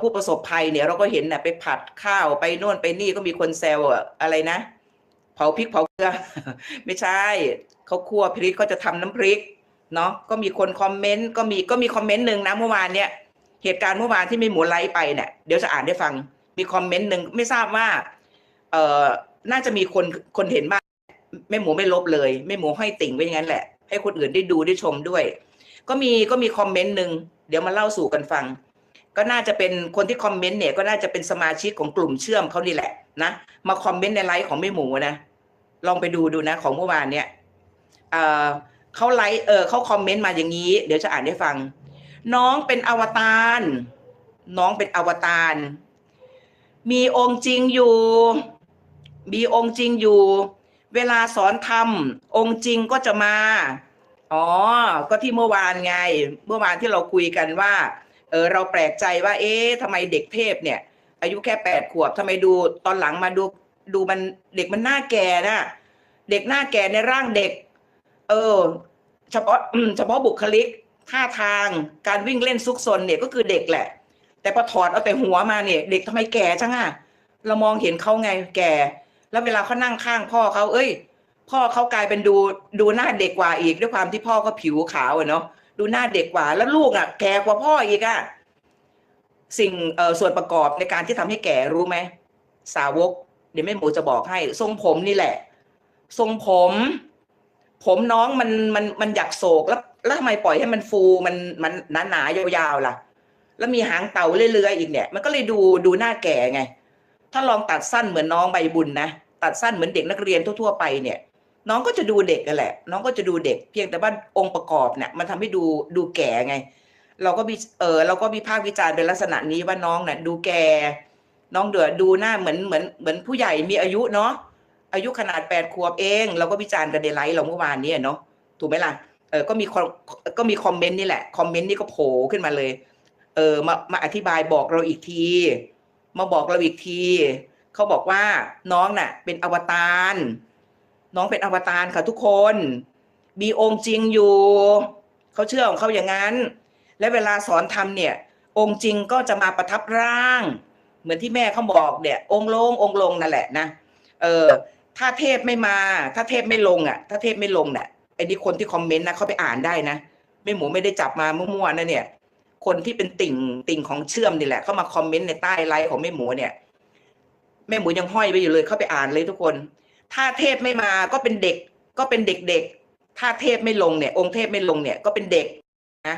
ผู้ประสบภัยเนี่ยเราก็เห็นนะไปผัดข้าวไปโน่นไปนี่ก็มีคนแซวอะอะไรนะ เผาพริกเผาเกลือ ไม่ใช่เขาคั่วพริกเขาจะทำน้ำพริกเนาะก็มีคนคอมเมนต์ก็มีก็มีคอมเมนต์หนึ่งนะเมื่อวานเนี่ยเหตุการณ์เมื่อวานที่มีหมูไลฟ์ไปเนี่ยเดี๋ยวจะอ่านให้ฟังมีคอมเมนต์หนึ่งไม่ทราบว่าเอ่อน่าจะมีคนคนเห็นบ้างแม่หมูไม่ลบเลยแม่หมูห้อยติ่งไว้อย่างนั้นแหละ ให้คนอื่นได้ดูได้ชมด้วย ก็มีก็มีคอมเมนต์หนึ่งเดี๋ยวมาเล่าสู่กันฟัง ก็น่าจะเป็นคนที่คอมเมนต์เนี่ยก็น่าจะเป็นสมาชิกของกลุ่มเชื่อมเขานี่แหละนะมาคอมเมนต์ในไลฟ์ของแม่หมูนะลองไปดูดูนะของเมื่อวานเนี่ยเออเขาไลฟ์เออเขาคอมเมนต์มาอย่างนี้ เดี๋ยวจะอ่านให้ฟัง น้องเป็นอวตารน้องเป็นอวตารมีองค์จริงอยู่ มีองค์จริงอยู่ เวลาสอนธรรมองค์จริงก็จะมา อ๋อ ก็ที่เมื่อวานไง เมื่อวานที่เราคุยกันว่า เออเราแปลกใจว่า เอ๊ะทำไมเด็กเทพเนี่ย อายุแค่แปดขวบทำไมดูตอนหลังมาดูดูมันเด็กมันหน้าแก่นะ เด็กหน้าแก่ในร่างเด็ก เออ เฉพาะเฉพาะบุคลิกท่าทางการวิ่งเล่นซุกซนเนี่ยก็คือเด็กแหละ แต่พอถอดเอาแต่หัวมาเนี่ย เด็กทำไมแก่จังอะเรามองเห็นเขาไงแก่ แล้วเวลาเขานั่งข้างพ่อเขาเอ้ย พ่อเขากลายเป็นดูดูหน้าเด็กกว่าอีกด้วยความที่พ่อก็ผิวขาวเนาะดูหน้าเด็กกว่า แล้วลูกอะ แก่กว่าพ่ออีกอะสิ่งเอ่อส่วนประกอบในการที่ทำให้แก่รู้ไหมสาวก เดี๋ยวแม่หมูจะบอกให้ ทรงผมนี่แหละ ทรงผม ผมน้องมันมันมันอยากโศกแล้วแล้วทำไมปล่อยให้มันฟูมันมันหนาหนาๆยาวๆล่ะ แล้วมีหางเต่าเรื่อยๆอีกเนี่ย มันก็เลยดูดูหน้าแก่ไง ถ้าลองตัดสั้นเหมือนน้องใบบุญนะตัดสั้นเหมือนเด็กนักเรียนทั่วๆไปเนี่ย น้องก็จะดูเด็กกันแหละ น้องก็จะดูเด็ก เพียงแต่ว่าองค์ประกอบเนี่ยมันทำให้ดูดูแก่ไง เราก็มีเออเราก็มีภาควิจารณ์เป็นลักษณะนี้ว่าน้องเนี่ยดูแก่ น้องเดือดูหน้าเหมือนเหมือนเหมือนผู้ใหญ่มีอายุเนาะอายุขนาดแปดขวบเอง เราก็วิจารณ์กันในไลฟ์เราเมื่อวานนี้เนาะถูกไหมล่ะเออก็มีคอมก็มีคอมเมนต์นี่แหละคอมเมนต์นี่ก็โผล่ขึ้นมาเลย เออมามาอธิบายบอกเราอีกที มาบอกเราอีกทีเขาบอกว่าน้องน่ะ เป็นอวตาร น้องเป็นอวตารค่ะทุกคน มีองค์จริงอยู่ เขาเชื่อของเขาอย่างนั้น และเวลาสอนธรรมเนี่ย องค์จริงก็จะมาประทับร่าง เหมือนที่แม่เขาบอกเนี่ย องค์ลงองค์ลงนั่นแหละนะเออถ้าเทพไม่มา ถ้าเทพไม่ลงอะ ถ้าเทพไม่ลงเนี่ยไอ้นี่คนที่คอมเมนต์นะเขาไปอ่านได้นะไม่หมูไม่ได้จับมามั่วๆนะเนี่ย คนที่เป็นติ่งติ่งของเชื่อมนี่แหละเขามาคอมเมนต์ในใต้ไลฟ์ของแม่หมูเนี่ยแม่หมูยังห้อยไปอยู่เลยเข้าไปอ่านเลยทุกคน ถ้าเทพไม่มาก็เป็นเด็ก ก็เป็นเด็กๆ ถ้าเทพไม่ลงเนี่ย องค์เทพไม่ลงเนี่ยก็เป็นเด็กนะ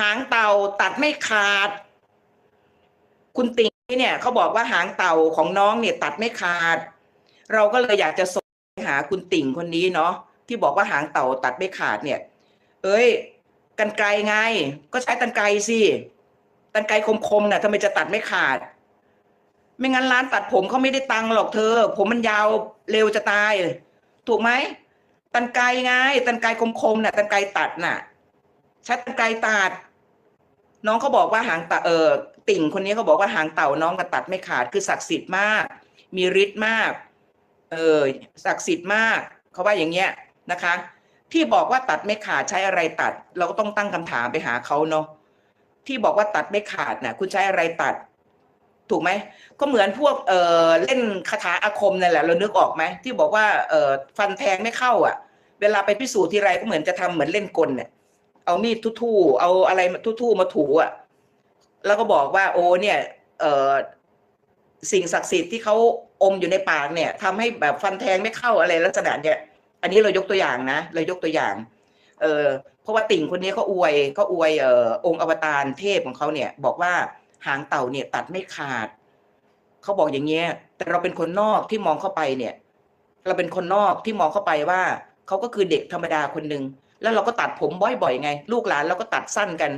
หางเต่าตัดไม่ขาด คุณติงเนี่ยเขาบอกว่าหางเต่าของน้องเนี่ยตัดไม่ขาด เราก็เลยอยากจะส่งไปหาคุณติ่งคนนี้เนาะที่บอกว่าหางเต่าตัดไม่ขาดเนี่ย เอ้ยกันไกลไง ก็ใช้กันไกลสิกันไกลคมๆน่ะทำไมจะตัดไม่ขาด ไม่งั้นร้านตัดผมเขาไม่ได้ตังค์หรอกเธอ ผมมันยาวเร็วจะตาย ถูกไหมตันไกไงตันไกคมๆน่ะตันไกตัดน่ะใช้ตันไกตัด น้องเขาบอกว่าหางตาเออติ่งคนนี้เขาบอกว่าหางเต่าน้องก็ตัดไม่ขาดคือศักดิ์สิทธิ์มาก มีฤทธิ์มาก เออศักดิ์สิทธิ์มากเขาว่าอย่างเงี้ยนะคะ ที่บอกว่าตัดไม่ขาดใช้อะไรตัด เราก็ต้องตั้งคำถามไปหาเขาเนาะที่บอกว่าตัดไม่ขาดน่ะ คุณใช้อะไรตัด ถูกไหมก็เหมือนพวกเออเล่นคาถาอาคมนั่นแหละเรานึกออกไหมที่บอกว่าเออฟันแทงไม่เข้าอะ เวลาไปพิสูจน์ทีไรก็เหมือนจะทำเหมือนเล่นกลเนี่ยเอามีดทู่ๆเอาอะไรทู่ๆมาถูอะ แล้วก็บอกว่า โอ้เนี่ย เออสิ่งศักดิ์สิทธิ์ที่เขาอมอยู่ในปากเนี่ยทำให้แบบฟันแทงไม่เข้าอะไรลักษณะเนี่ยอันนี้เรายกตัวอย่างนะเรายกตัวอย่าง เออเพราะว่าติ่งคนนี้เขาอวยเขาอวยเออองค์อวตารเทพของเขาเนี่ย บอกว่า หางเต่าเนี่ยตัดไม่ขาด เขาบอกอย่างเงี้ย แต่เราเป็นคนนอกที่มองเข้าไปเนี่ย เราเป็นคนนอกที่มองเข้าไปว่าเขาก็คือเด็กธรรมดาคนหนึ่งแล้วเราก็ตัดผมบ่อยๆไง ลูกหลานเราก็ตัดสั้นกัน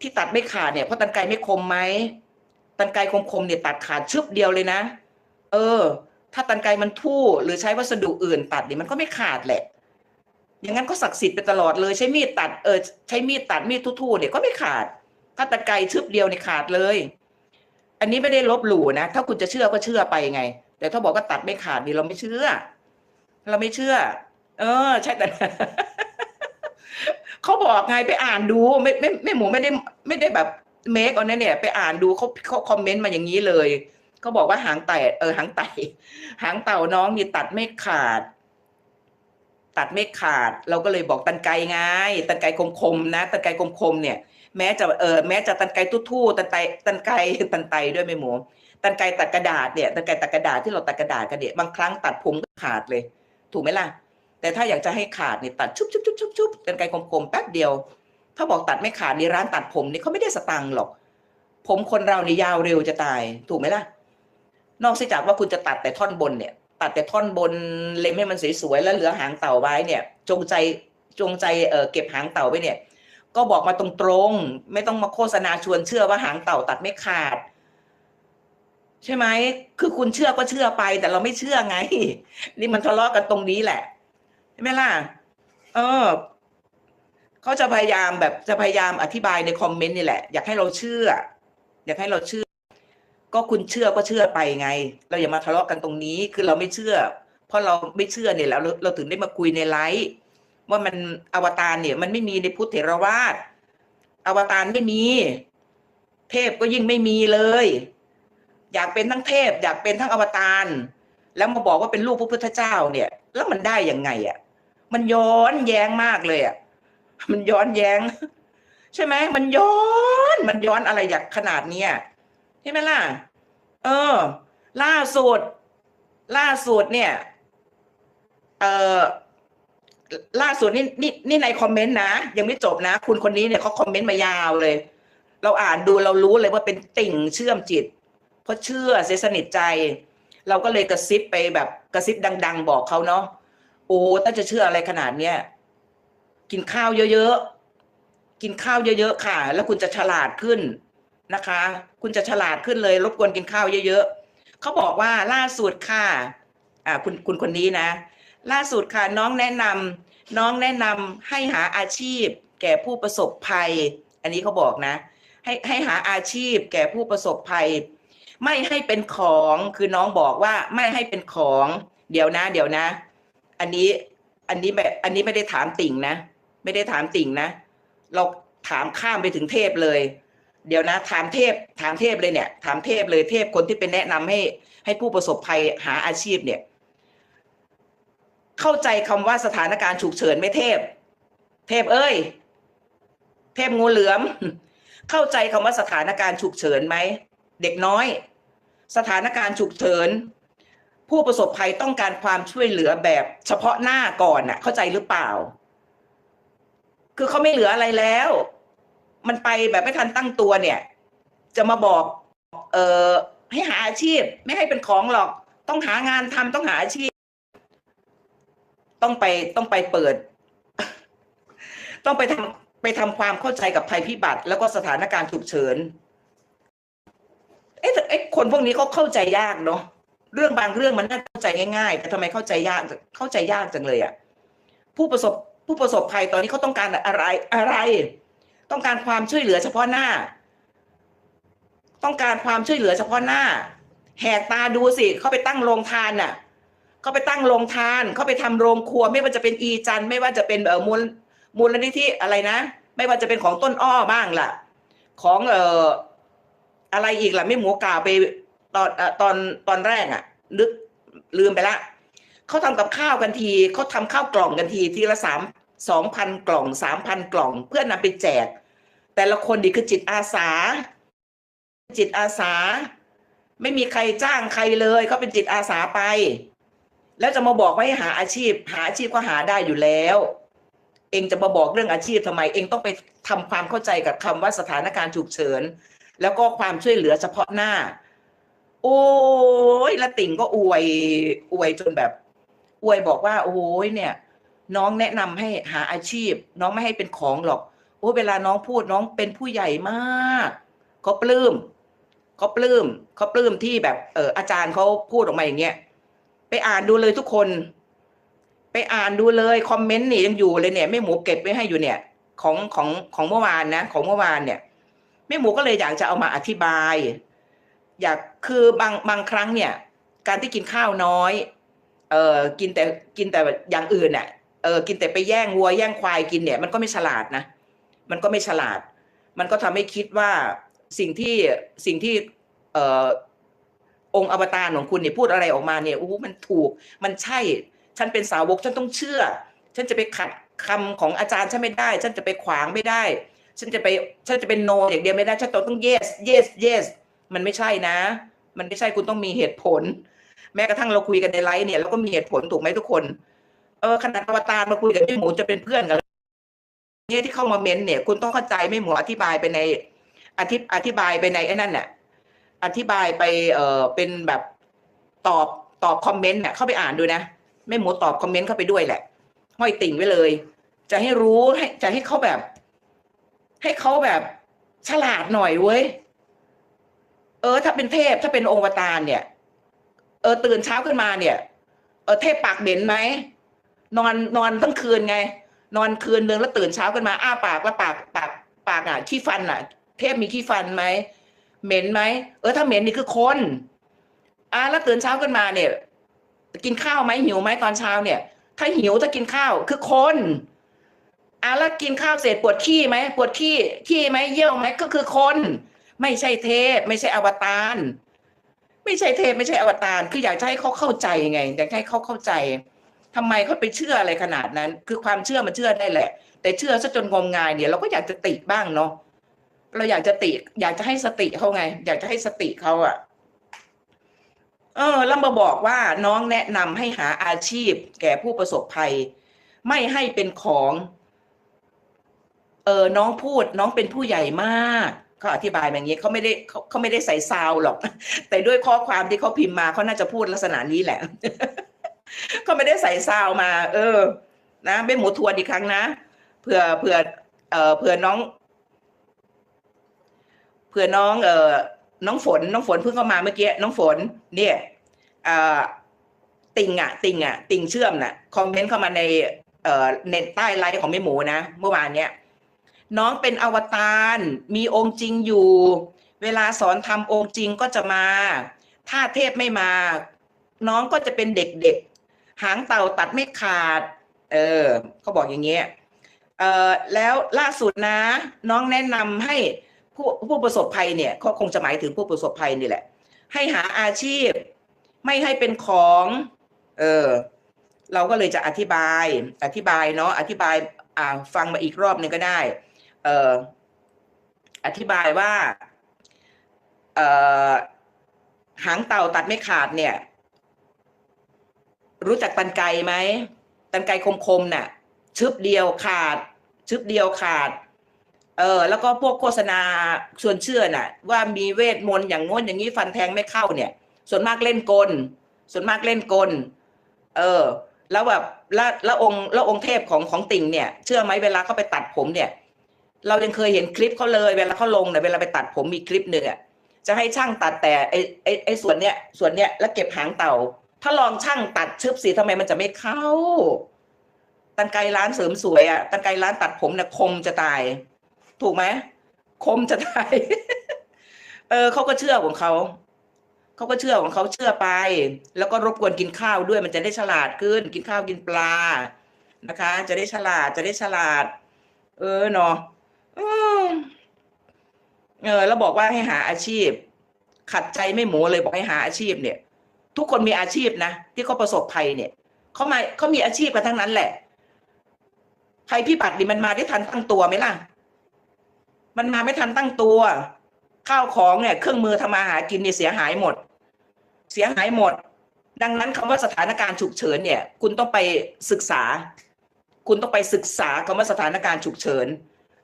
ที่ตัดไม่ขาดเนี่ยเพราะตันไกไม่คมไหมตันไกคมๆเนี่ยตัดขาดชึบเดียวเลยนะ เออ ถ้าตันไกมันทู่หรือใช้วัสดุอื่น ตัดเนี่ยมันก็ไม่ขาดแหละ อย่างนั้นก็ศักดิ์สิทธิ์ไปตลอดเลยใช้มีดตัดเออใช้มีดตัดมีดทู่ๆเนี่ยก็ไม่ขาด ถ้าตไกรชึบเดียวเนี่ยขาดเลย อันนี้ไม่ได้ลบหลู่นะ ถ้าคุณจะเชื่อก็เชื่อไปไง แต่ถ้าบอกว่าตัดไม่ขาดนี่เราไม่เชื่อ เราไม่เชื่อ เออ ใช่แต่เขาบอกไงไปอ่านดู ไม่ไม่ไม่หมูไม่ได้ไม่ได้แบบเมคเอาเนี่ย ไปอ่านดูเขาเขาคอมเมนต์มาอย่างนี้เลยเขาบอกว่าหางไต่เออหางไต่หางเต่าน้องนี่ตัดไม่ขาด ตัดไม่ขาด เราก็เลยบอกตันไกไงตันไกคมๆนะ ตันไกคมๆเนี่ย แม้จะเออแม้จะตันไกทู่ๆตันไตตันไกตันไตด้วยไม่หมูตันไกตัดกระดาษเนี่ยตันไกตัดกระดาษที่เราตัดกระดาษกันเนี่ยบางครั้งตัดผมก็ขาดเลย ถูกไหมล่ะ แต่ถ้าอยากจะให้ขาดเนี่ยตัดชุบชุบชุบชุบชุบกันไกลมๆแป๊บเดียว ถ้าบอกตัดไม่ขาดในร้านตัดผมนี่เขาไม่ได้สตังค์หรอก ผมคนเรานี่ยาวเร็วจะตาย ถูกไหมล่ะ นอกจากว่าคุณจะตัดแต่ท่อนบนเนี่ย ตัดแต่ท่อนบนเล็มให้มันสวยๆแล้วเหลือหางเต่าไว้เนี่ย จงใจจงใจเออเก็บหางเต่าไว้เนี่ย ก็บอกมาตรงๆ ไม่ต้องมาโฆษณาชวนเชื่อว่าหางเต่าตัดไม่ขาด ใช่ไหมคือคุณเชื่อก็เชื่อไป แต่เราไม่เชื่อไง นี่มันทะเลาะกันตรงนี้แหละใช่ไหมล่ะ เออเขาจะพยายามแบบจะพยายามอธิบายในคอมเมนต์นี่แหละ อยากให้เราเชื่อ อยากให้เราเชื่อ ก็คุณเชื่อก็เชื่อไปไง เราอย่ามาทะเลาะกันตรงนี้ คือเราไม่เชื่อ เพราะเราไม่เชื่อเนี่ยแล้วเราเราถึงได้มาคุยในไลฟ์ ว่ามันอวตารเนี่ย มันไม่มีในพุทธเถรวาทอวตารไม่มี เทพก็ยิ่งไม่มีเลย อยากเป็นทั้งเทพ อยากเป็นทั้งอวตารแล้วมาบอกว่าเป็นลูกพระพุทธเจ้าเนี่ย แล้วมันได้ยังไงอะ มันย้อนแย้งมากเลยอะมันย้อนแย้ง ใช่ไหมมันย้อน มันย้อนอะไรอยากขนาดเนี้ยใช่ไหมล่ะ เออ ล่าสุด ล่าสุดเนี่ย เออ ล่าสุดนี่นี่นี่ในคอมเมนต์นะ ยังไม่จบนะ คุณคนนี้เนี่ยเขาคอมเมนต์มายาวเลย เราอ่านดูเรารู้เลยว่าเป็นติ่งเชื่อมจิต เพราะเชื่อเสียสนิทใจ เราก็เลยกระซิบไปแบบกระซิบดัง ๆ บอกเขาเนาะโอ้ถ้าจะเชื่ออะไรขนาดเนี้ยกินข้าวเยอะๆกินข้าวเยอะๆค่ะ แล้วคุณจะฉลาดขึ้นนะคะ คุณจะฉลาดขึ้นเลยรบกวนกินข้าวเยอะๆเขาบอกว่าล่าสุดค่ะ อ่า คุณคุณคนนี้นะล่าสุดค่ะน้องแนะนำ น้องแนะนำให้หาอาชีพ แก่ผู้ประสบภัย อันนี้เขาบอกนะ ให้ให้หาอาชีพ แก่ผู้ประสบภัย ไม่ให้เป็นของคือน้องบอกว่าไม่ให้เป็นของ เดี๋ยวนะ เดี๋ยวนะ อันนี้อันนี้แบบอันนี้ไม่ได้ถามติ่งนะ ไม่ได้ถามติ่งนะ เราถามข้ามไปถึงเทพเลย เดี๋ยวนะ ถามเทพถามเทพเลยเนี่ย ถามเทพเลยเทพคนที่เป็นแนะนำให้ ให้ผู้ประสบภัยหาอาชีพเนี่ย เข้าใจคำว่าสถานการณ์ฉุกเฉินไหมเทพ เทพเอ้ย เทพงูเหลือม เข้าใจคำว่าสถานการณ์ฉุกเฉินไหม เด็กน้อย สถานการณ์ฉุกเฉิน ผู้ประสบภัยต้องการความช่วยเหลือแบบเฉพาะหน้าก่อนน่ะ เข้าใจหรือเปล่า คือเขาไม่เหลืออะไรแล้ว มันไปแบบไม่ทันตั้งตัวเนี่ย จะมาบอก เออให้หาอาชีพ ไม่ให้เป็นของหรอก ต้องหางานทำต้องหาอาชีพ ต้องไปต้องไปเปิด ต้องไปทำไปทำความเข้าใจกับภัยพิบัติ แล้วก็สถานการณ์ฉุกเฉินเอ๊ะเอ๊ะคนพวกนี้เขาเข้าใจยากเนาะเรื่องบางเรื่องมันน่าเข้าใจง่ายๆ แต่ทำไมเข้าใจยากเข้าใจยากจังเลยอะ่ะผู้ประสบผู้ประสบภัยตอนนี้เขาต้องการอะไรอะไร ต้องการความช่วยเหลือเฉพาะหน้า ต้องการความช่วยเหลือเฉพาะหน้า แหกตาดูสิเขาไปตั้งโรงทานน่ะ เขาไปตั้งโรงทานเขาไปทำโรงครัว ไม่ว่าจะเป็นอีจันไม่ว่าจะเป็นเอ่อมูลมูลนิธิอะไรนะ ไม่ว่าจะเป็นของต้นอ้อบ้างล่ะ ของเอ่ออะไรอีกล่ะไม่หมูกาไปตอนเอ่อตอนตอนแรกอะนึกลืมไปละเขาทำกับข้าวกันทีเขาทำข้าวกล่องกันทีทีละสามสองพันกล่องสามพันกล่อง เพื่อนำไปแจก แต่ละคนดีคือจิตอาสา จิตอาสา ไม่มีใครจ้างใครเลยเขาเป็นจิตอาสาไป แล้วจะมาบอกว่าให้หาอาชีพ หาอาชีพก็หาได้อยู่แล้ว เองจะมาบอกเรื่องอาชีพทำไม เองต้องไปทำความเข้าใจกับคำว่าสถานการณ์ฉุกเฉิน แล้วก็ความช่วยเหลือเฉพาะหน้า โอ้ยละติ่งก็อวยอวยจนแบบ อวยบอกว่าโอ้ยเนี่ย น้องแนะนำให้หาอาชีพ น้องไม่ให้เป็นของหรอกโอ้เวลาน้องพูดน้องเป็นผู้ใหญ่มากเขาปลื้มเขาปลื้มเขาปลื้มที่แบบเอออาจารย์เขาพูดออกมาอย่างเงี้ย ไปอ่านดูเลยทุกคน ไปอ่านดูเลยคอมเมนต์นี่ยังอยู่เลยเนี่ยแม่หมูเก็บไว้ให้อยู่เนี่ย ของของของเมื่อวานนะ ของเมื่อวานเนี่ยแม่หมูก็เลยอยากจะเอามาอธิบาย อยากคือบางบางครั้งเนี่ย การที่กินข้าวน้อย เอ่อกินแต่กินแต่อย่างอื่นน่ะเออกินแต่ไปแย่งวัวแย่งควายกินเนี่ยมันก็ไม่ฉลาดนะมันก็ไม่ฉลาด มันก็ทำให้คิดว่าสิ่งที่สิ่งที่เอ่อ องค์อวตารของคุณเนี่ยพูดอะไรออกมาเนี่ยโอ้โหมันถูก มันใช่ ฉันเป็นสาวกฉันต้องเชื่อ ฉันจะไปขัดคำของอาจารย์ฉันไม่ได้ ฉันจะไปขวางไม่ได้ ฉันจะไปฉันจะเป็นโนอย่างเดียวไม่ได้ฉันต้อง yes yes yes มันไม่ใช่นะ มันไม่ใช่คุณต้องมีเหตุผล แม้กระทั่งเราคุยกันในไลฟ์เนี่ยเราก็มีเหตุผลถูกไหมทุกคนเออขนาดอวตารมาคุยกับพี่หมูจะเป็นเพื่อนกันเนี่ยที่เข้ามาเม้นเนี่ย คุณต้องเข้าใจไม่หมูอธิบายไปในอธิอธิบายไปในไอ้นั่นน่ะ อธิบายไปเออเป็นแบบตอบตอบคอมเมนต์เนี่ยเข้าไปอ่านดูนะไม่หมูตอบคอมเมนต์เข้าไปด้วยแหละ ห้อยติ่งไว้เลย จะให้รู้ให้จะให้เขาแบบ ให้เขาแบบฉลาดหน่อยเว้ยเออ ถ้าเป็นเทพถ้าเป็นองค์วตารเนี่ย เออ ตื่นเช้าขึ้นมาเนี่ย เออเทพปากเหม็นไหมนอนนอนทั้งคืนไง นอนคืนนึงแล้วตื่นเช้าขึ้นมา อ้าปากแล้วปากปากปากอะขี้ฟันอะ เทพมีขี้ฟันไหม เหม็นไหมเออถ้าเหม็นนี่คือคนอ่าแล้วตื่นเช้าขึ้นมาเนี่ย กินข้าวไหมหิวไหมตอนเช้าเนี่ย ถ้าหิวถ้ากินข้าวคือคนอะแล้วกินข้าวเสร็จปวดขี้ไหมปวดขี้ขี้ไหมเยี่ยวไหมก็คือคน ไม่ใช่เทพ ไม่ใช่อวตารไม่ใช่เทพไม่ใช่อวตารคืออยากให้เขาเข้าใจไงอยากให้เขาเข้าใจทำไมเขาไปเชื่ออะไรขนาดนั้น คือความเชื่อมันเชื่อได้แหละ แต่เชื่อซะจนงมงายเนี่ยเราก็อยากจะติบ้างเนาะ เราอยากจะติ อยากจะให้สติเขาไง อยากจะให้สติเขาอะเออแล้วมาบอกว่าน้องแนะนำให้หาอาชีพ แก่ผู้ประสบภัย ไม่ให้เป็นของ เออน้องพูดน้องเป็นผู้ใหญ่มากเขาอธิบายแบบนี้เขาไม่ได้เขาเขาไม่ได้ใส่ซาวหรอก แต่ด้วยข้อความที่เขาพิมพ์มาเขาน่าจะพูดลักษณะนี้แหละเขาไม่ได้ใส่ซาวมา เออ นะเป็นหมูทวนอีกครั้งนะเผื่อเผื่อเออเผื่อน้อง ผื่อน้องเออน้องฝน น้องฝนเพิ่งเข้ามาเมื่อกี้น้องฝน เนี่ยเอ่อติงอะ ติงอะ ติงเชื่อมน่ะคอมเมนต์เข้ามาในเอ่อเน็ตใต้ไลฟ์ของแม่หมูนะเมื่อวานเนี้ยน้องเป็นอวตารมีองค์จริงอยู่ เวลาสอนทำองค์จริงก็จะมา ถ้าเทพไม่มา น้องก็จะเป็นเด็กๆ หางเต่าตัดไม่ขาด เออเขาบอกอย่างเงี้ยเออแล้วล่าสุดนะ น้องแนะนำให้ ผู้ผู้ประสบภัยเนี่ยเขาคงจะหมายถึงผู้ประสบภัยนี่แหละ ให้หาอาชีพ ไม่ให้เป็นของเออเราก็เลยจะอธิบาย อธิบายเนาะอธิบายอ่าฟังมาอีกรอบหนึ่งก็ได้เอออธิบายว่าเออหางเต่าตัดไม่ขาดเนี่ย รู้จักตันไกไหมตันไกคมๆน่ะชึบเดียวขาดชึบเดียวขาด เออแล้วก็พวกโฆษณาชวนเชื่อน่ะ ว่ามีเวทมนต์อย่างง้นอย่างนี้ฟันแทงไม่เข้าเนี่ย ส่วนมากเล่นกล ส่วนมากเล่นกล เออ แล้วแบบแล้วแล้วองค์แล้วองค์เทพของของติ่งเนี่ย เชื่อไหมเวลาเขาไปตัดผมเนี่ย เรายังเคยเห็นคลิปเขาเลย เวลาเขาลงเนี่ยเวลาไปตัดผมมีคลิปหนึ่งอะจะให้ช่างตัดแต่ไอไอไอส่วนเนี้ยส่วนเนี้ยแล้วเก็บหางเต่า ถ้าลองช่างตัดชึบสีทำไมมันจะไม่เข้า ตันไกร้านเสริมสวยอะตันไกร้านตัดผมเนี่ยคมจะตาย ถูกไหมคมจะตาย เออเขาก็เชื่อของเขาเขาก็เชื่อของเขาเชื่อไป แล้วก็รบกวนกินข้าวด้วยมันจะได้ฉลาดขึ้น กินข้าวกินปลานะคะ จะได้ฉลาดจะได้ฉลาด เออเนาะเออแล้วบอกว่าให้หาอาชีพ ขัดใจไม่หมูเลยบอกให้หาอาชีพเนี่ย ทุกคนมีอาชีพนะที่เขาประสบภัยเนี่ยเขามาเขามีอาชีพกันทั้งนั้นแหละภัยพิบัตินี่มันมาได้ทันตั้งตัวไหมล่ะ มันมาไม่ทันตั้งตัวข้าวของเนี่ยเครื่องมือทำมาหากินเนี่ยเสียหายหมด เสียหายหมด ดังนั้นคำว่าสถานการณ์ฉุกเฉินเนี่ย คุณต้องไปศึกษา คุณต้องไปศึกษาคำว่าสถานการณ์ฉุกเฉิน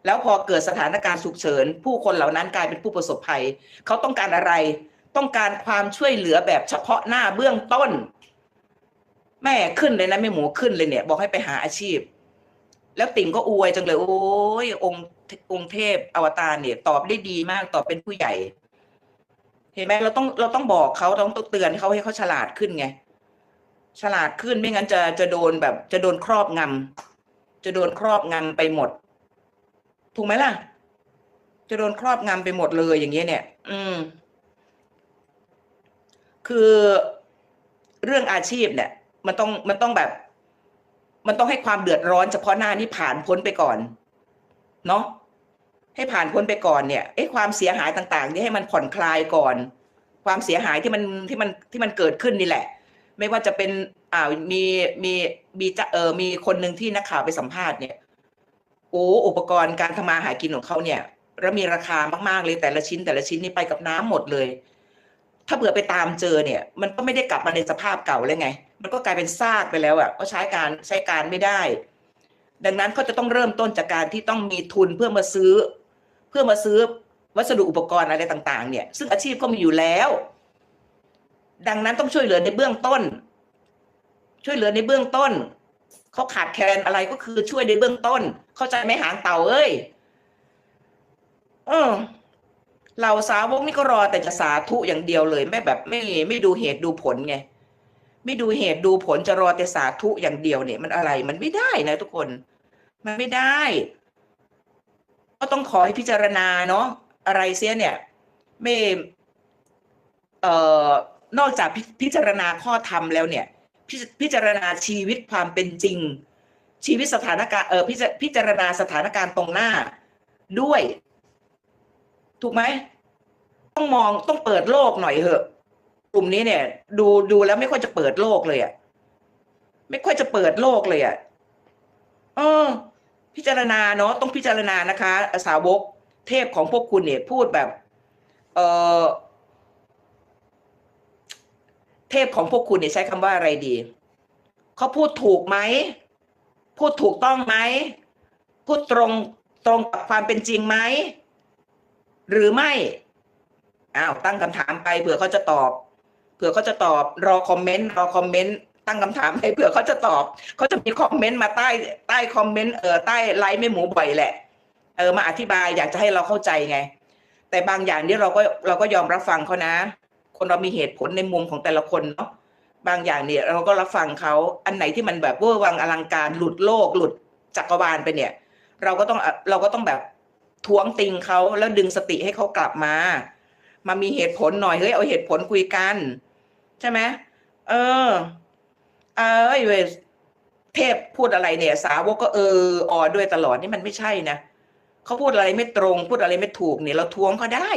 แล้วพอเกิดสถานการณ์ฉุกเฉิน ผู้คนเหล่านั้นกลายเป็นผู้ประสบภัย เขาต้องการอะไร ต้องการความช่วยเหลือแบบเฉพาะหน้าเบื้องต้น แม่ขึ้นเลยนะแม่หมูขึ้นเลยเนี่ย บอกให้ไปหาอาชีพ แล้วติ่งก็อวยจังเลย โอ้ยองค์ องค์เทพอวตารเนี่ย ตอบได้ดีมากตอบเป็นผู้ใหญ่ เห็นไหมเราต้องเราต้องบอกเขาต้องเตือนเขาให้เขาฉลาดขึ้นไง ฉลาดขึ้นไม่งั้นจะจะโดนแบบ จะโดนครอบงำจะโดนครอบงำไปหมด ถูกไหมล่ะ จะโดนครอบงำไปหมดเลยอย่างเงี้ยเนี่ย อืม คือเรื่องอาชีพเนี่ย มันต้องมันต้องแบบ มันต้องให้ความเดือดร้อนเฉพาะหน้านี่ผ่านพ้นไปก่อน เนาะ ให้ผ่านพ้นไปก่อนเนี่ยไอ้ความเสียหายต่างๆนี่ให้มันผ่อนคลายก่อน ความเสียหายที่มันที่มันที่มันเกิดขึ้นนี่แหละ ไม่ว่าจะเป็นอ่ามีมีมีจะเออมีคนหนึ่งที่นักข่าวไปสัมภาษณ์เนี่ยโอ้อุปกรณ์การทำมาหากินของเขาเนี่ยแล้วมีราคามากๆเลยแต่ละชิ้นแต่ละชิ้นนี่ไปกับน้ำหมดเลย ถ้าเผื่อไปตามเจอเนี่ย มันก็ไม่ได้กลับมาในสภาพเก่าเลยไง มันก็กลายเป็นซากไปแล้วอะก็ใช้การใช้การไม่ได้ ดังนั้นเขาจะต้องเริ่มต้นจากการที่ต้องมีทุนเพื่อมาซื้อ เพื่อมาซื้อวัสดุอุปกรณ์อะไรต่าง ๆ เนี่ย ซึ่งอาชีพก็มีอยู่แล้ว ดังนั้นต้องช่วยเหลือในเบื้องต้น ช่วยเหลือในเบื้องต้นเขาขาดแคลนอะไรก็คือช่วยในเบื้องต้น เข้าใจไหมหางเต่าเอ้ยเออเหล่าสาวกนี่ก็รอแต่จะสาธุอย่างเดียวเลย ไม่แบบไม่ไม่ดูเหตุดูผลไงไม่ดูเหตุดูผลจะรอแต่สาธุอย่างเดียวเนี่ย มันอะไรมันไม่ได้นะทุกคน มันไม่ได้ ก็ต้องขอให้พิจารณาเนาะอะไรเสียเนี่ยไม่เอ่อนอกจากพิพิจารณาข้อธรรมแล้วเนี่ยพิจพิจารณาชีวิตความเป็นจริง ชีวิตสถานการณ์เออพิจพิจารณาสถานการณ์ตรงหน้าด้วย ถูกไหมต้องมองต้องเปิดโลกหน่อยเหอะ กลุ่มนี้เนี่ย ดูดูแล้วไม่ค่อยจะเปิดโลกเลยอะ่ะไม่ค่อยจะเปิดโลกเลยอะ่ะเออ พิจารณาเนาะต้องพิจารณานะคะสาวกเทพของพวกคุณเนี่ยพูดแบบ เออเทพของพวกคุณเนี่ยใช้คำว่าอะไรดีเขาพูดถูกไหมพูดถูกต้องไหมพูดตรงตรงกับความเป็นจริงไหมหรือไม่อ้าวตั้งคำถามไปเผื่อเขาจะตอบ เผื่อเขาจะตอบรอคอมเมนต์รอคอมเมนต์ ตั้งคำถามให้เผื่อเขาจะตอบเขาจะมีคอมเมนต์มาใต้ใต้คอมเมนต์เออใต้ไลฟ์ไม่หมูบ่อยแหละเออมาอธิบายอยากจะให้เราเข้าใจไง แต่บางอย่างนี่เราก็เราก็ยอมรับฟังเขานะ คนเรามีเหตุผลในมุมของแต่ละคนเนาะบางอย่างเนี่ยเราก็รับฟังเขาอันไหนที่มันแบบเวอร์วังอลังการหลุดโลกหลุดจักรวาลไปเนี่ย เราก็ต้องเราก็ต้องแบบท้วงติงเขาแล้วดึงสติให้เขากลับมา มามีเหตุผลหน่อยเฮ้ยเอาเหตุผลคุยกัน ใช่ไหมเออ เออเวยเทพพูดอะไรเนี่ย สาวกก็เออออด้วยตลอดนี่มันไม่ใช่นะเขาพูดอะไรไม่ตรง พูดอะไรไม่ถูกเนี่ย เราทวงเขาได้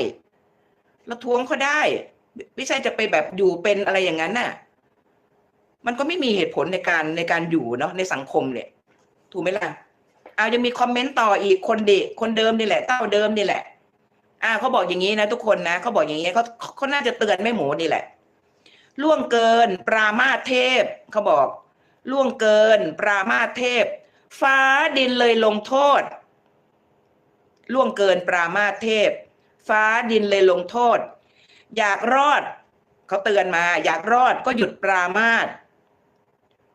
เราทวงเขาได้ ไม่ใช่จะไปแบบอยู่เป็นอะไรอย่างนั้นน่ะ มันก็ไม่มีเหตุผลในการในการอยู่เนาะในสังคมเนี่ย ถูกไหมล่ะเอายังมีคอมเมนต์ต่ออีกคนเด็กคนเดิมนี่แหละเต้าเดิมนี่แหละอ่าเขาบอกอย่างนี้นะทุกคนนะเขาบอกอย่างนี้เขาเขาน่าจะเตือนแม่หมูนี่แหละ ล่วงเกินปรามาเทพเขาบอก ล่วงเกินปรามาเทพ ฟ้าดินเลยลงโทษ ล่วงเกินปรามาเทพ ฟ้าดินเลยลงโทษ อยากรอดเขาเตือนมา อยากรอดก็หยุดปรามาส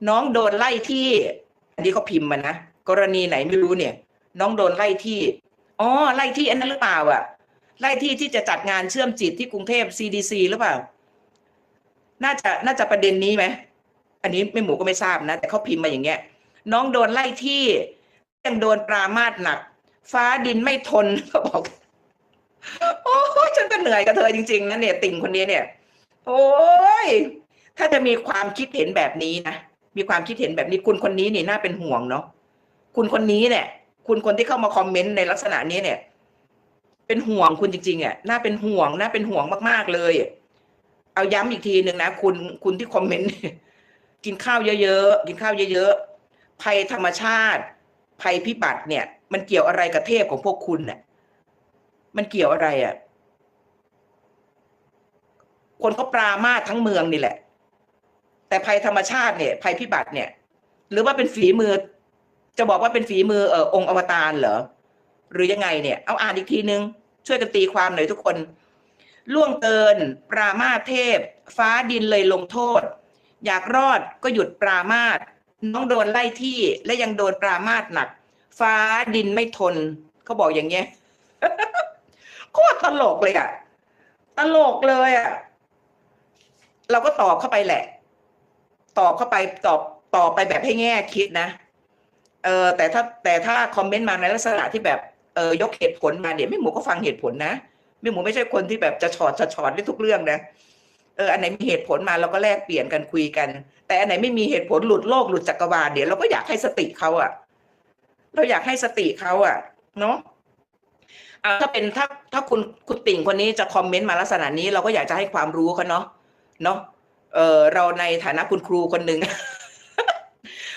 น้องโดนไล่ที่อันนี้เขาพิมพ์มานะกรณีไหนไม่รู้เนี่ย น้องโดนไล่ที่อ๋อไล่ที่อันนั้นหรือเปล่าอะไล่ที่ที่จะจัดงานเชื่อมจิตที่กรุงเทพ CDC หรือเปล่า น่าจะน่าจะประเด็นนี้ไหมอันนี้ไม่หมูก็ไม่ทราบนะ แต่เขาพิมพ์มาอย่างเงี้ย น้องโดนไล่ที่ยังโดนปรามาสหนัก ฟ้าดินไม่ทนเขาบอก โอ้ยฉันก็เหนื่อยกับเธอจริงๆนะเนี่ย ติ่งคนนี้เนี่ย โอ้ยถ้าจะมีความคิดเห็นแบบนี้นะมีความคิดเห็นแบบนี้คุณคนนี้นี่น่าเป็นห่วงเนาะคุณคนนี้เนี่ย คุณคนที่เข้ามาคอมเมนต์ในลักษณะนี้เนี่ย เป็นห่วงคุณจริงๆอะน่าเป็นห่วงน่าเป็นห่วงมากๆเลย เอาย้ำอีกทีหนึ่งนะคุณคุณที่คอมเมนต์กินข้าวเยอะๆกินข้าวเยอะๆภัยธรรมชาติ ภัยพิบัติเนี่ย มันเกี่ยวอะไรกับเทพของพวกคุณเนี่ยมันเกี่ยวอะไรอะคนเขาปรามาทั้งเมืองนี่แหละ แต่ภัยธรรมชาติเนี่ย ภัยพิบัติเนี่ย หรือว่าเป็นฝีมือ จะบอกว่าเป็นฝีมือเออองค์อวตารเหรอหรือยังไงเนี่ย เอาอ่านอีกทีนึง ช่วยกันตีความหน่อยทุกคน ล่วงเกิน ปรามาเทพ ฟ้าดินเลยลงโทษ อยากรอดก็หยุดปรามาสน้องโดนไล่ที่และยังโดนปรามาสหนัก ฟ้าดินไม่ทนเขาบอกอย่างเงี้ยโคตรตลกเลยอะตลกเลยอะเราก็ตอบเข้าไปแหละ ตอบเข้าไปตอบตอบไปแบบให้แง่คิดนะเออแต่ถ้าแต่ถ้าคอมเมนต์มาในลักษณะที่แบบเออยกเหตุผลมาเนี่ยไม่หมูก็ฟังเหตุผลนะ ไม่หมูไม่ใช่คนที่แบบจะฉอดจะฉอดได้ทุกเรื่องนะเอออันไหนมีเหตุผลมาเราก็แลกเปลี่ยนกันคุยกัน แต่อันไหนไม่มีเหตุผลหลุดโลกหลุดจักรวาลเดี๋ยวเราก็อยากให้สติเขาอะเราอยากให้สติเขาอะเนาะเอาถ้าเป็นถ้าถ้าคุณคุณติ่งคนนี้จะคอมเมนต์มาลักษณะนี้ เราก็อยากจะให้ความรู้เขาเนาะเนาะเออเราในฐานะคุณครูคนหนึ่ง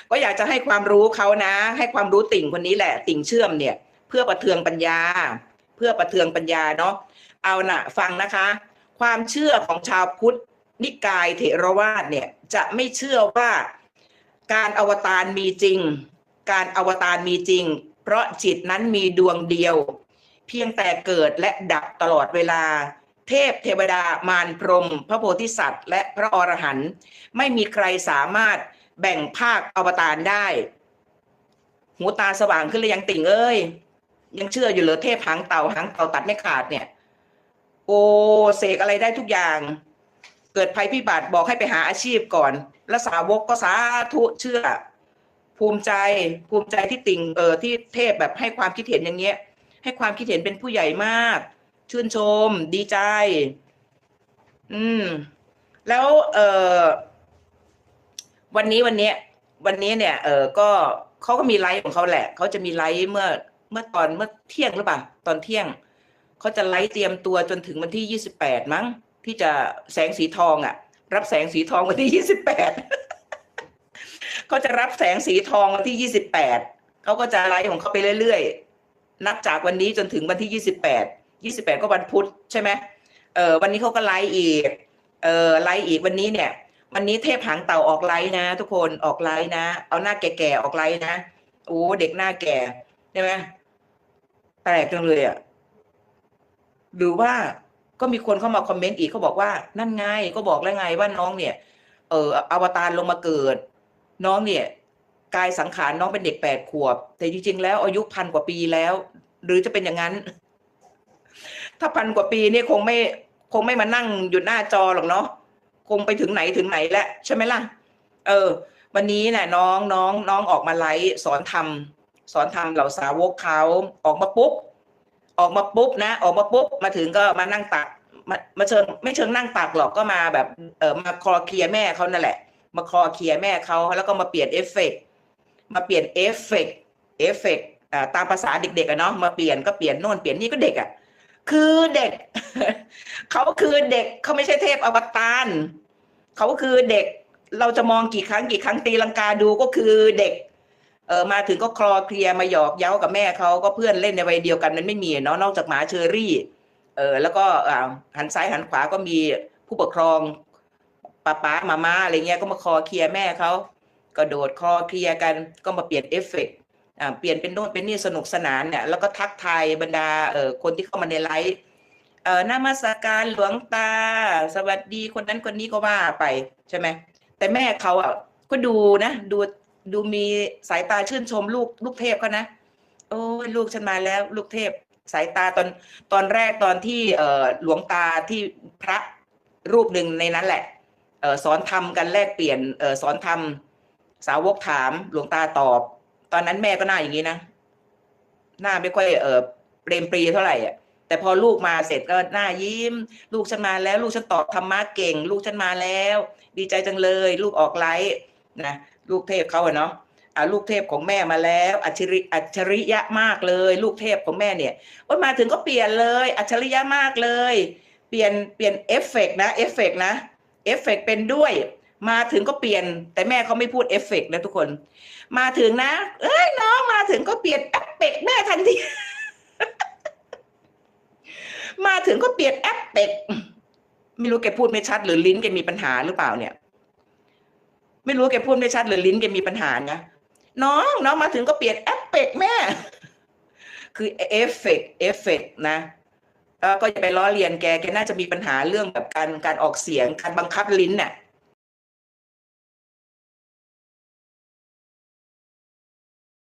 ก็อยากจะให้ความรู้เขานะ ให้ความรู้ติ่งคนนี้แหละ ติ่งเชื่อมเนี่ย เพื่อประเทืองปัญญา เพื่อประเทืองปัญญาเนาะ เอานะฟังนะคะ ความเชื่อของชาวพุทธ นิกายเถรวาทเนี่ยจะไม่เชื่อว่าการอวตารมีจริง การอวตารมีจริง เพราะจิตนั้นมีดวงเดียว เพียงแต่เกิดและดับตลอดเวลา เทพเทวดามารพรหมพระโพธิสัตว์ และพระอรหันต์ไม่มีใครสามารถแบ่งภาคอวตารได้ หูตาสว่างขึ้นเลยยังติ่งเอ้ยยังเชื่ออยู่เหรอเทพหางเต่าหางเต่าตัดไม่ขาดเนี่ย เสกอะไรได้ทุกอย่าง เกิดภัยพิบัติบอกให้ไปหาอาชีพก่อน แล้วสาวกก็สาธุเชื่อ ภูมิใจภูมิใจที่ติ่งเออที่เทพแบบให้ความคิดเห็นอย่างเงี้ย ให้ความคิดเห็นเป็นผู้ใหญ่มาก ชื่นชม ดีใจ อืม แล้วเออวันนี้วันเนี้ยวันนี้เนี่ย เออก็เขาก็มีไลฟ์ของเขาแหละเขาจะมีไลฟ์เมื่อเมื่อตอนเมื่อเที่ยงหรือเปล่าตอนเที่ยง เขาจะไลฟ์เตรียมตัวจนถึงวันที่ยี่สิบแปดมั้ง ที่จะแสงสีทองอะ่ะ รับแสงสีทองวันที่ยี่สิบแปดเขาจะรับแสงสีทองวันที่ยี่สิบแปดเขาก็จะไลฟ์ของเขาไปเรื่อยๆ นับจากวันนี้จนถึงวันที่ยี่สิบแปดยี่สิบแปดก็วันพุธใช่ไหมเออวันนี้เขาก็ไลฟ์อีกเออไลฟ์อีกวันนี้เนี่ย วันนี้เทพหางเต่าออกไลฟ์นะ ทุกคนออกไลฟ์นะ เอาหน้าแก่ๆออกไลฟ์นะโอ้เด็กหน้าแก่ใช่ไหมแปลกจังเลยอะ หรือว่าก็มีคนเข้ามาคอมเมนต์อีกเขาบอกว่านั่นไงก็บอกแล้วไงว่าน้องเนี่ย เอออวตารลงมาเกิด น้องเนี่ยกายสังขารน้องเป็นเด็กแปดขวบ แต่จริงๆแล้วอายุพันกว่าปีแล้ว หรือจะเป็นอย่างนั้น ถ้าพันกว่าปีเนี่ยคงไม่คงไม่มานั่งอยู่หน้าจอหรอกเนาะคงไปถึงไหนถึงไหนแล้วใช่ไหมล่ะ เออ วันนี้น่ะ น้องน้องน้องออกมาไลฟ์สอนทำสอนทำเหล่าสาวกเขาออกมาปุ๊บ ออกมาปุ๊บนะ ออกมาปุ๊บมาถึงก็มานั่งตักมามาเชิงไม่เชิงนั่งตักหรอกก็มาแบบเออมาคลอเคลียแม่เขานั่นแหละ มาคลอเคลียแม่เขาแล้วก็มาเปลี่ยนเอฟเฟกต์มาเปลี่ยนเอฟเฟกต์เอฟเฟกต์ตามภาษาเด็กๆอะเนาะมาเปลี่ยนก็เปลี่ยนโน่นเปลี่ยนนี่ก็เด็กอะคือเด็กเขาคือเด็กเขาไม่ใช่เทพอวตารเขาคือเด็กเราจะมองกี่ครั้งกี่ครั้งตีลังกาดูก็คือเด็ก เออมาถึงก็คลอเคลียมาหยอกเย้ากับแม่เขาก็เพื่อนเล่นในวัยเดียวกันมันไม่มีเนาะนอกจากหมาเชอรี่ เออแล้วก็หันซ้ายหันขวาก็มีผู้ปกครองป้าป้ามาม่าอะไรเงี้ยก็มาคลอเคลียแม่เขาก็โดดคลอเคลียกันก็มาเปลี่ยนเอฟเฟกต์อ่าเปลี่ยนเป็นโน่นเป็นนี่สนุกสนานเนี่ยแล้วก็ทักทายบรรดาเออคนที่เข้ามาในไลฟ์เอ่อนมัสการหลวงตา สวัสดีคนนั้นคนนี้ก็ว่าไปใช่ไหมแต่แม่เขาอะก็ดูนะ ดู ดูมีสายตาชื่นชมลูกลูกเทพเขานะโอ้ยลูกฉันมาแล้ว ลูกเทพ สายตาตอนตอนแรกตอนที่เออหลวงตาที่พระรูปหนึ่งในนั้นแหละเออสอนทำกันแลกเปลี่ยนเออสอนทำสาวกถามหลวงตาตอบ ตอนนั้นแม่ก็หน้าอย่างนี้นะหน้าไม่ค่อยเออเปรมปรีเท่าไหร่อะแต่พอลูกมาเสร็จก็หน้ายิ้ม ลูกฉันมาแล้ว ลูกฉันตอบธรรมะเก่ง ลูกฉันมาแล้ว ดีใจจังเลย ลูกออกไลฟ์นะ ลูกเทพเขาอะเนาะอ่าลูกเทพของแม่มาแล้วอัจฉริอัจฉริยะมากเลย ลูกเทพของแม่เนี่ยว่ามาถึงก็เปลี่ยนเลยอัจฉริยะมากเลย เปลี่ยนเปลี่ยนเอฟเฟกนะเอฟเฟกนะเอฟเฟกเป็นด้วย มาถึงก็เปลี่ยน แต่แม่เขาไม่พูดเอฟเฟกนะทุกคน มาถึงนะ เอ้ยน้องมาถึงก็เปลี่ยนเอฟเฟกแม่ทันทีมาถึงก็เปลี่ยนแอปเปกไม่รู้แกพูดไม่ชัด หรือลิ้นแกมีปัญหาหรือเปล่าเนี่ย ไม่รู้แกพูดไม่ชัดหรือลิ้นแกมีปัญหานะน้องน้องมาถึงก็เปลี่ยนแอปเป็กแม่ คือเอฟเฟกเอฟเฟกนะก็จะไปล้อเลียนแกแกน่าจะมีปัญหาเรื่องแบบการการออกเสียงการบังคับลิ้นน่ะ